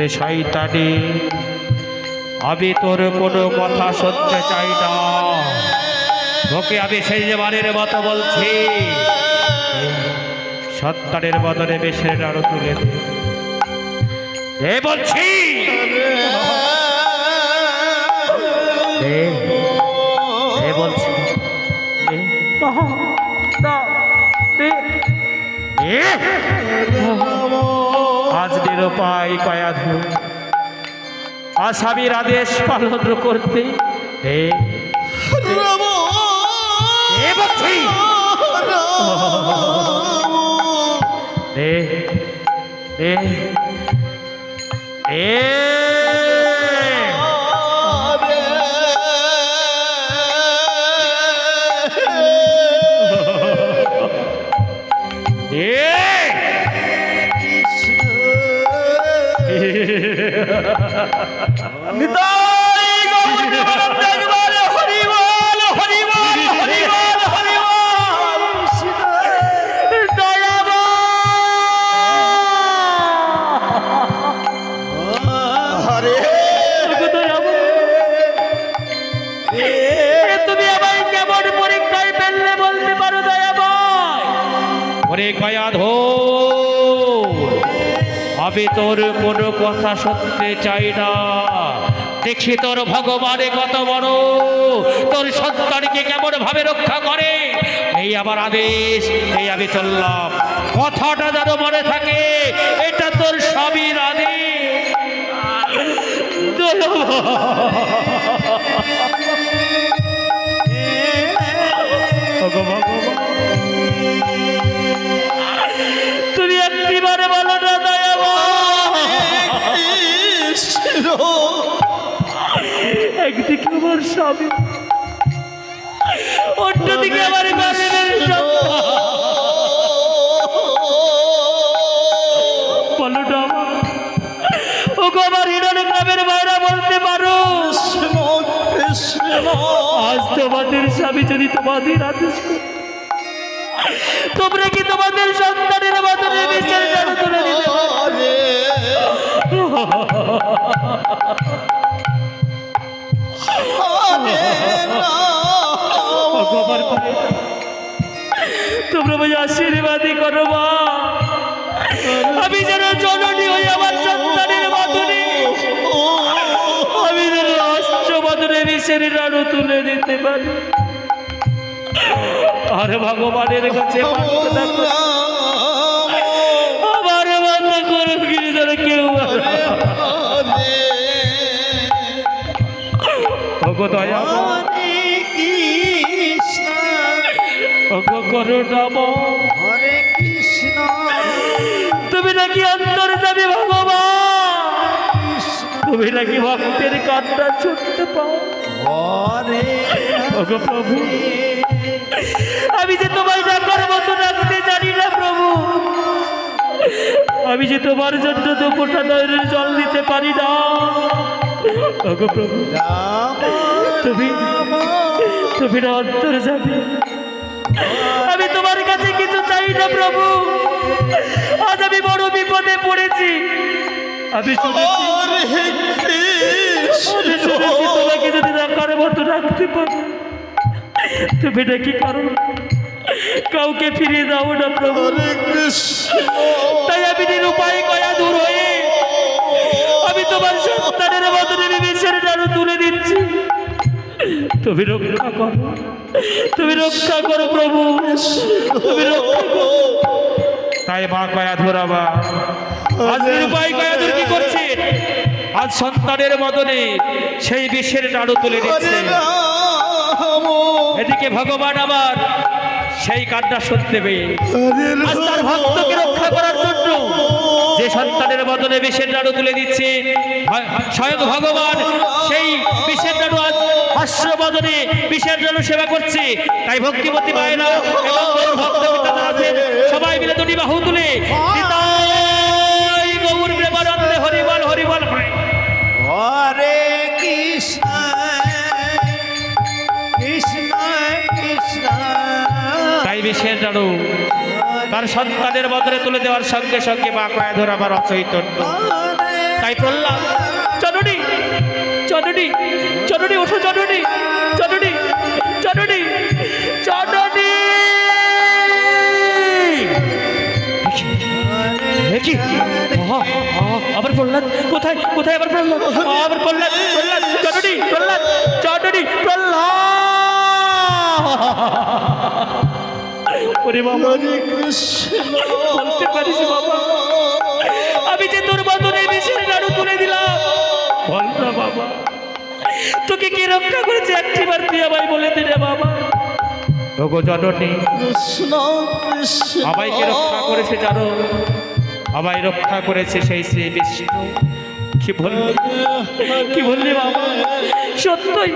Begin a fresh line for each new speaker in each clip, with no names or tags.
ওরে শয়তানি। আমি তোর কোনো কথা শুনতে চাই না। তোকে আমি সেই বারের মতো বলছি সত্তরের বদলে বেশের আরও তুলে দে। বলছি বলছি। আজ নিরুপায় কয়াধু আসামির আদেশ পালন করতে এ দে আমি তোর কোনো কথা শুনতে চাই না। দেখি তোর ভগবানে কত বড়। তোর সন্তানকে কেমন ভাবে রক্ষা করে? এই আমার আদেশ, এই আমি চললাম। কথাটা যেন মনে থাকে, এটা তোর স্বামীর আদেশ। স্বামী। অন্যদিকে আমার গরিবের সন্তান। বলো না আমার। ও গো আমার হিরণ গ্রামের বাইরা বলতে পারো। আজ তোমাদের স্বামী যদি তোমাদের আদেশ তোমরা কি তোমাদের সন্তানের মাধ্যমে বিচার জানো তুলে দিতে পারো? গো আমার তোমরা ভাই আশীর্বাদই করো মা। আমি যেন জননী হয়ে আমার সন্তানের মাধুরী। আমি যেন অষ্ট বদনে বিষের রানু তুলে দিতে পারি। আর ভগবানের কাছে প্রার্থনা ভগ দয়া।
হরে কৃষ্ণ।
ভগ করুণা
হরে কৃষ্ণ।
তুমি নাকি অন্তর যাবে ভগবান তুমি নাকি ভক্তের কান্না শুনতে পাও? ওগো প্রভু। আমি যে তোমায় ডাকার মতো ডাকতে জানি না প্রভু। আমি যে তোমার জন্য দুপুরটা জল দিতে পারি না। ওগো প্রভু।
রাম
তুমি তুমি না অন্তর যাবে। আমি তোমার কাছে কিছু চাই না প্রভু। আজ আমি বড় বিপদে পড়েছি। আমি শুনেছি তোমাকে যদি রাখার মতো রাখতে পারো। তুমি নাকি কারণ কাউকে ফিরিয়ে দাও না প্রভু। তাই আমি নিরুপায় কয়া দূর হয়ে আমি তোমার সন্তানের মতনে বিবেচের জানো তুলে দিচ্ছি। তুমি রক্ষা করো। তুমি রক্ষা করো প্রভু। তুমি রক্ষা করো। তাই মা কয়া ধরাবা আজ নিরুপায় কয়া দূর কি করছে? আজ সন্তানের মতনে সেই বিশ্বের নাড়ু তুলে দিচ্ছে। এদিকে ভগবান আবার সেই কান্না শুনতে পেয়ে। আজ তার ভক্তকে রক্ষা করার জন্য যে সন্তানের বদলে বিষের নাড়ু তুলে দিচ্ছে স্বয়ং ভগবান সেই বিষের নাড়ু আজ হাস্য বদনে বিষের নাড়ু সেবা করছে। তাই ভক্তিমতী মায়েরা এবং ভক্ত আছেন সবাই মিলে দুটি বাহু তুলে গৌর প্রেমানন্দে হরিবল হরিবল
হরে কৃষ্ণ কৃষ্ণ কৃষ্ণ।
তাই বিষের নাড়ু তার সন্তানের বদলে তুলে দেওয়ার সঙ্গে সঙ্গে মা কয়া ধর আবার অচৈতন্য। তাই প্রহ্লাদ জননী জননী জননী ওঠো জননী জননী জননী জননী। দেখি আবার প্রহ্লাদ কোথায় কোথায় আবার প্রহ্লাদ আবার প্রহ্লাদ প্রহ্লাদ জননী প্রহ্লাদ জননী প্রহ্লাদ ওরে বাবা।
হরে কৃষ্ণ।
বলতে পারিস বাবা। আমি যে তোর বদনে বিষের নাড়ু তুলে দিলাম। বল না বাবা। তোকে কে রক্ষা করেছে একটিবার তুই আমায় বলে দিলে বাবা। ওগো জননী
কৃষ্ণ কৃষ্ণ।
আমায়কে রক্ষা করেছে জানো। আমায় রক্ষা করেছে সেই শ্রী বিষ্ণু। কি বললি? কি বললি বাবা? সত্যই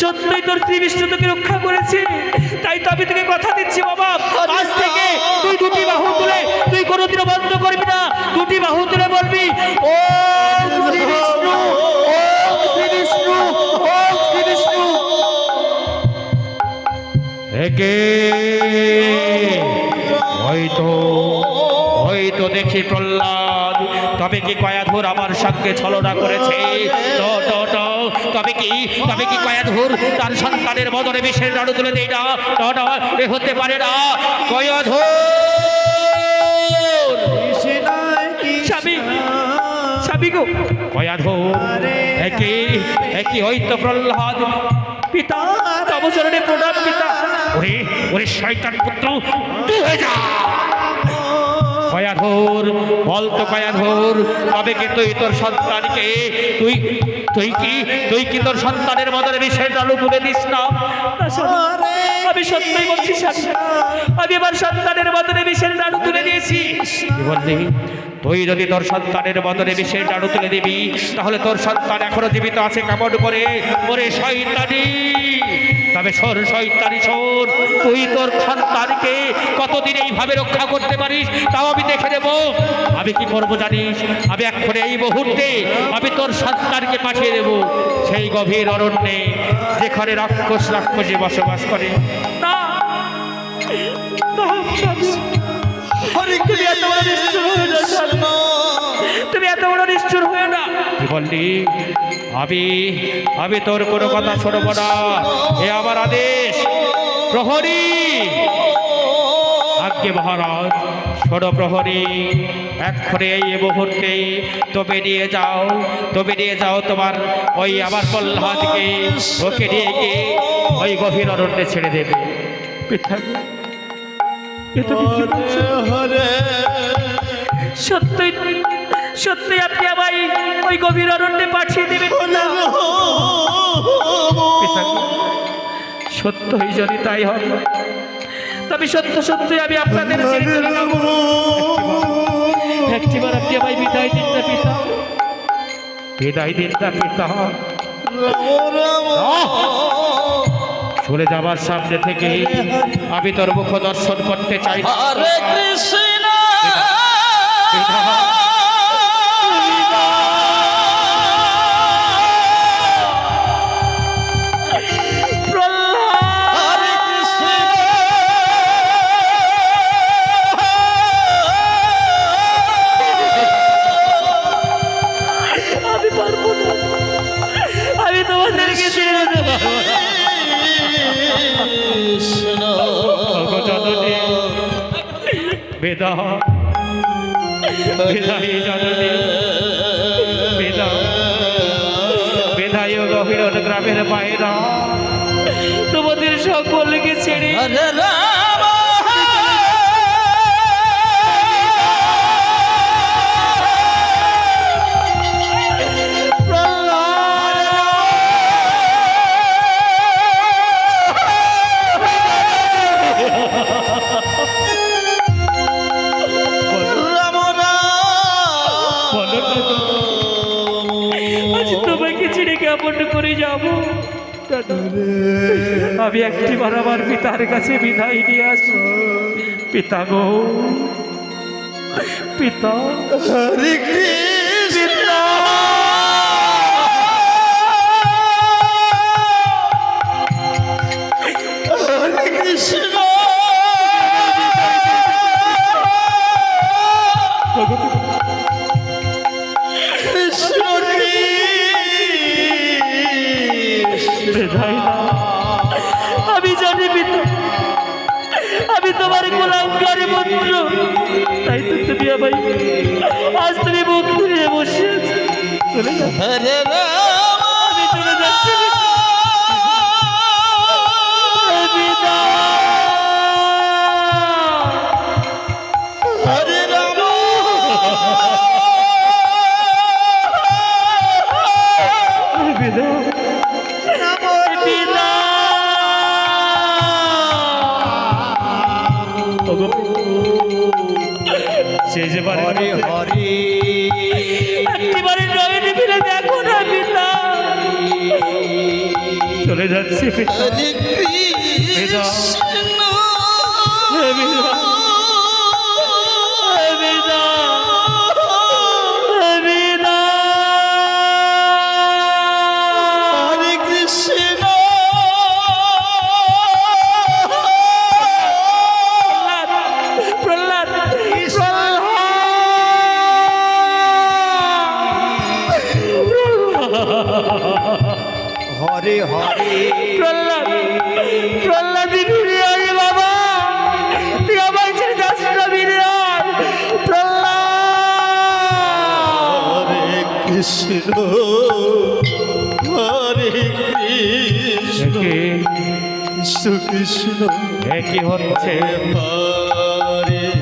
সত্যই তোর শ্রী বিষ্ণু তোকে রক্ষা করেছে। তাই তো আমি তোকে কথা দিচ্ছি বাবা। দেখি প্রহ্লাদ, তবে কি কয়াধুর আমার সঙ্গে ছলনা করেছে? তবে কি তবে কি কয়াধুর তার সন্তানের বদলে বিষের নাড়ু তুলে দেয় না? এ হতে পারে না। কয়াধুর! স্বামী। স্বামী একই একই হয়তো প্রহ্লাদ? পিতা, তব চরণে প্রণাম, পিতা। ওরে ওরে শয়তান পুত্র তুই হয়ে যা! কয়াধুর বল তো কয়াধুর তবে কি তুই তোর সন্তানকে তুই তুই কি তুই কি তোর সন্তানের মদনে বিষয় ডালু তুলে দিস না? আমি সত্যই বলছি আমি আমার সন্তানের বদনে বিষের নাড়ু তুলে দিয়েছি। কি বললি? তুই যদি তোর সন্তানের বদলে বিষের নাড়ু তুলে দিবি তাহলে তোর সন্তান এখনও জীবিত আছে কেমন করে ওরে শয়তানি। তবে সর শয়তানি সর। তুই তোর সন্তানকে কতদিন এইভাবে রক্ষা করতে পারিস তাও আমি দেখে দেব আমি কি করব জানিস? আমি এক্ষণে এই মুহূর্তে আমি তোর সন্তানকে পাঠিয়ে দেব। সেই গভীর অরণ্যে যেখানে রাক্ষস রাক্ষসে বসবাস করে। না, বললি আমি আমি তোর কোনো কথা শুনব না। এ আমার আদেশ প্রহরী। আজ্ঞে মহারাজ ষোড় প্রহরী এক্ষণে এই মুহূর্তে তবে নিয়ে যাও তবে নিয়ে যাও তোমার ওই আমার প্রহ্লাদকে ওকে নিয়ে গিয়ে ওই গভীর অরণ্যে ছেড়ে দেবে। পিতা সত্যই আপনি আমায় ওই গভীর অরণ্যে পাঠিয়ে দেবেন সত্যই যদি তাই হয়। তবে সত্য সত্যই আমি আপনাদের একটিবার আপনি আমায় বিদায় দিন না পিতা। বিদায় দিন না পিতা। চলে যাবার সামনে থেকে আমি তোর মুখ দর্শন করতে চাই।
হরে কৃষ্ণ।
বেদাই জননী বেদা বেদায় গভীর গ্রামের বাইরা তোমাদের সকলকে ছেড়ে করে যাব। আমি একটি বার আমার পিতার কাছে বিদায় নিয়ে আসি পিতা গো পিতা। কুলাঙ্গারি পুত্র। তাই তো তুমি আমায় আজ তুমি বসে চলে যাও।
হরে কৃষ্ণ হরে হরে।
প্রহ্লাদ প্রহ্লাদ ফিরে আয় বাবা। তুই আমার ছেড়ে যাস না ফিরে আয়। প্রহ্লাদ।
হরে কৃষ্ণ হরে কৃষ্ণ। কৃষ্ণ কৃষ্ণ।
কি হচ্ছে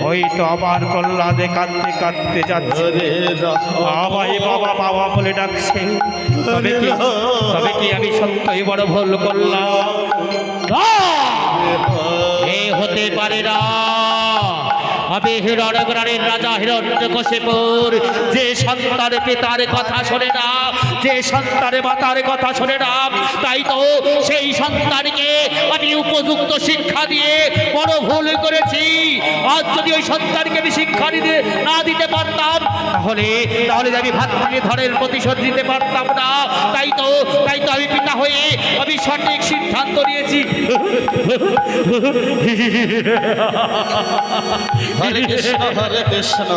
ওই তো আবার কল্লাদে কাঁদতে কাঁদতে যাচ্ছে। বাবাই বাবা বাবা বলে ডাকছে। তবে কি তবে কি আমি সত্যই বড় ভুল করলাম? হতে পারে না আমি হিরণগরের রাজা হিরণ্যকশিপুর যে সন্তান পিতার কথা শোনে না, যে সন্তান মাতার কথা শোনে না, তাই তো সেই সন্তানকে আমি উপযুক্ত শিক্ষা দিয়ে বড় ভুল করেছি। আজ যদি ওই সন্তানকে আমি শিক্ষা দিতে না দিতে পারতাম তাহলে তাহলে আমি আমি ভাঙে ধরের প্রতিশোধ দিতে পারতাম না, তাই তো তাই তো আমি পিতা হয়ে আমি সঠিক সিদ্ধান্ত নিয়েছি।
হরে কৃষ্ণ হরে কৃষ্ণ।